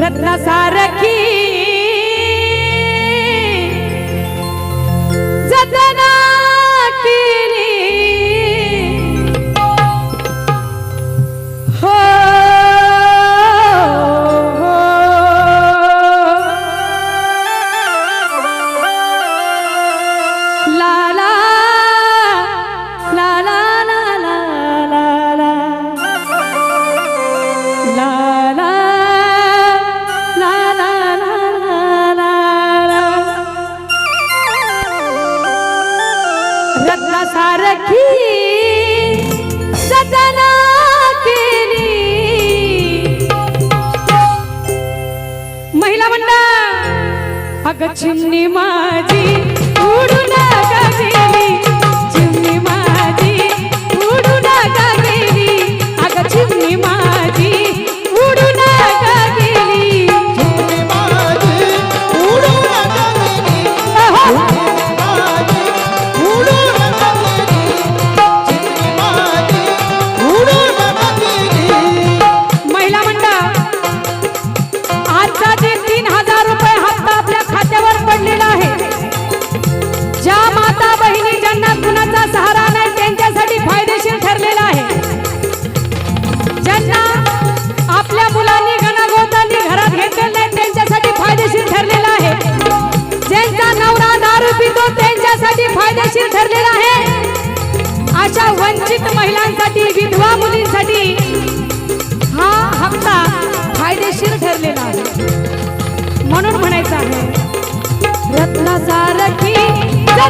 रत्नासारखी महिला मंडळ अग माझी उडून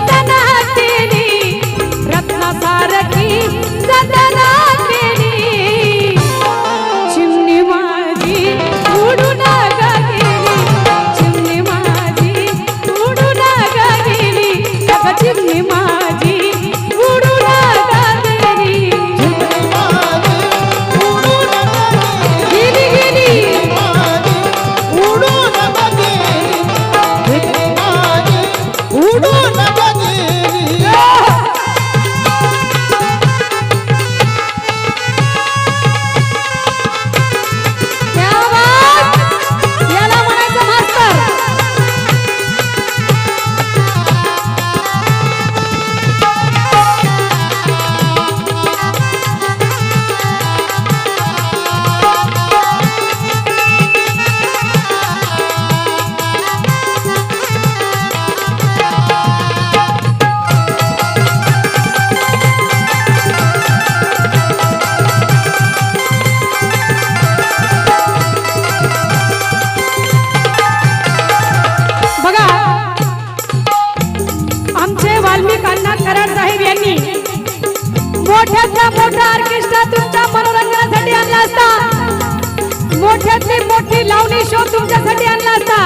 তা না मोठ्यातली मोठी लावणी शो तुमच्यासाठी आणला असता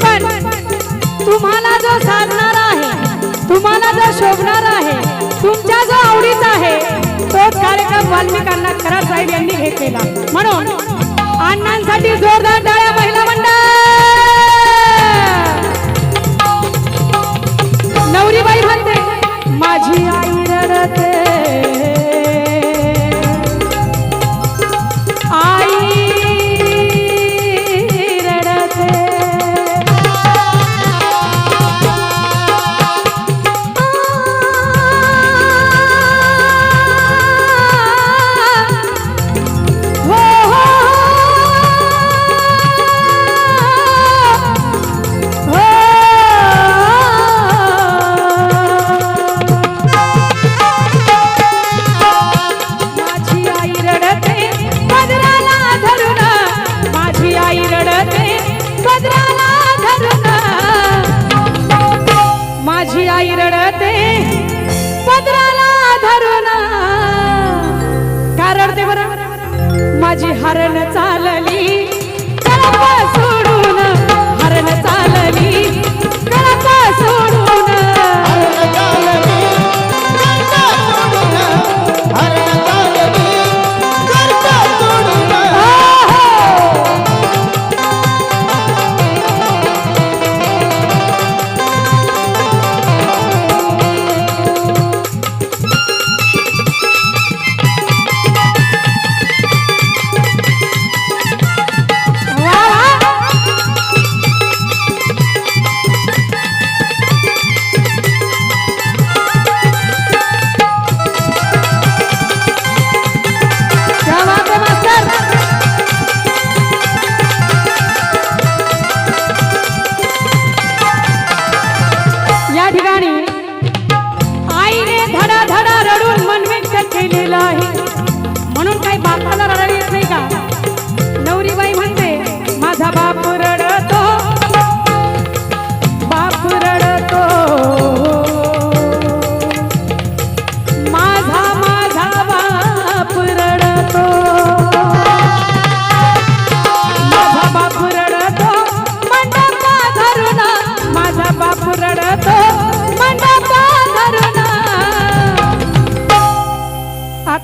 पण तुम्हाला जो साधणार आहे तुम्हाला जो शोभणार आहे तुमच्या जो आवडीचा आहे तो कार्यक्रम वाल्मिकांना खरा साहेब यांनी घेतलेला म्हणून अण्णांसाठी जोरदार डाळ्या महिला मंडळ! हरण चा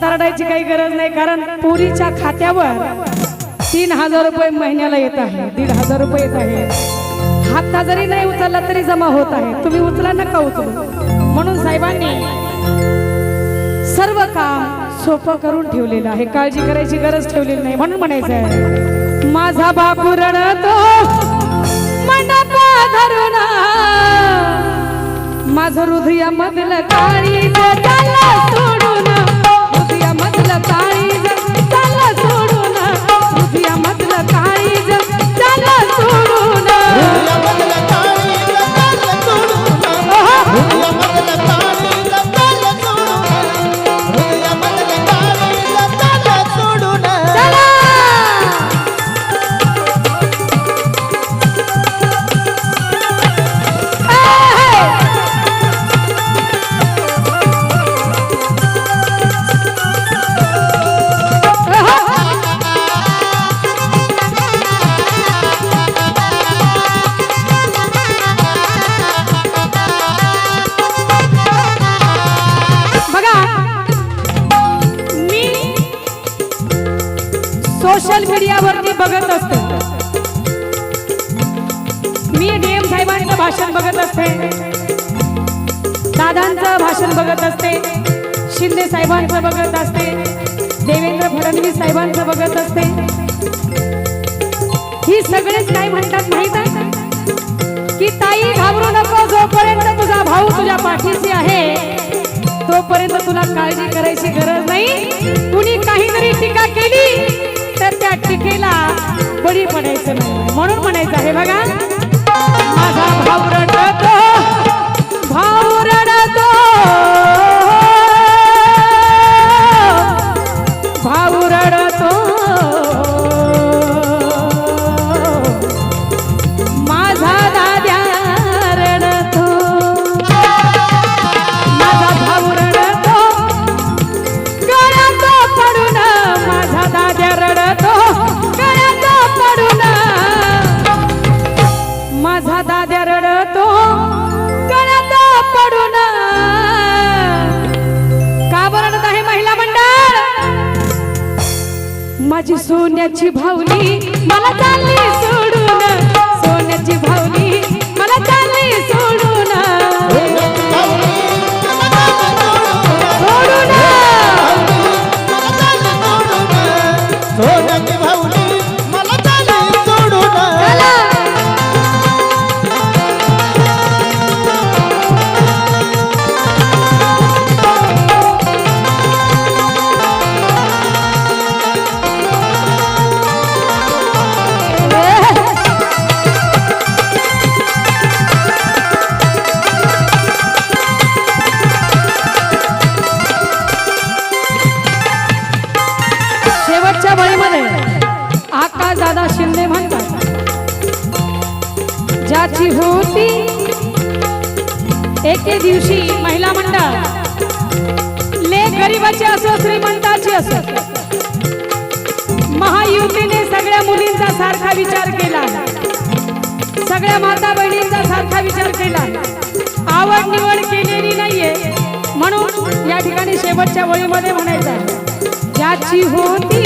लाडायची काही गरज नाही कारण पुरीच्या खात्यावर तीन हजार रुपये महिन्याला येत आहे दीड हजार रुपये येत आहे. हाता जरी नाही उचलला तरी जमा होत आहे. तुम्ही उचला नका उचलू. म्हणून साहेबांनी सर्व काम सोपं करून ठेवलेलं आहे. काळजी करायची गरज ठेवलेली नाही. म्हणून म्हणायचं आहे माझा बापू रडतो मंडप धरून माझं हृदया मधलं काळी चालला सोशल मीडियावरती बघत असते. मी डीएम साहेबांचं भाषण बघत असते. दादांचं भाषण बघत असते. शिंदे साहेबांचं बघत असते. देवेंद्र फडणवीस साहेबांचं बघत असते. ही सगळेच काय म्हणतात माहीत आहे? की ताई घाबरू नको जोपर्यंत तुझा भाऊ तुझ्या पाठीशी आहे तोपर्यंत तुला काळजी करायची गरज नाही. कुणी काहीतरी टीका केली तर त्या टीकेला बळी पडायचं नाही म्हणून म्हणायचं आहे बघा माझी सोन्याची भावली मला चालली ज्याची होती. एके दिवशी महिला मंडळ ले गरीबाची असो श्रीमंताची असो महायुतीने सगळ्या मुलींचा सारखा विचार केला. सगळ्या माता बहिणींचा सारखा विचार केला. आवड निवड केलेली नाहीये. म्हणून या ठिकाणी शेवटच्या वळीमध्ये म्हणायचं आहे ज्याची होती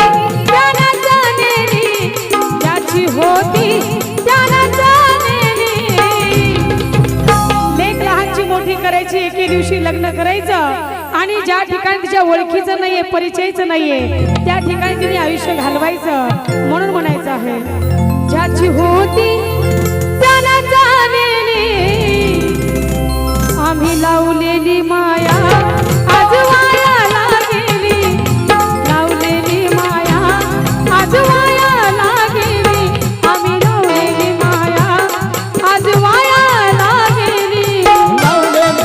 करायची दिवशी लग्न करायचं. आणि ज्या ठिकाणी तिच्या ओळखीचं नाहीये परिचयचं नाहीये त्या ठिकाणी तिने आयुष्य घालवायचं म्हणून म्हणायचं आहे. ज्याची होती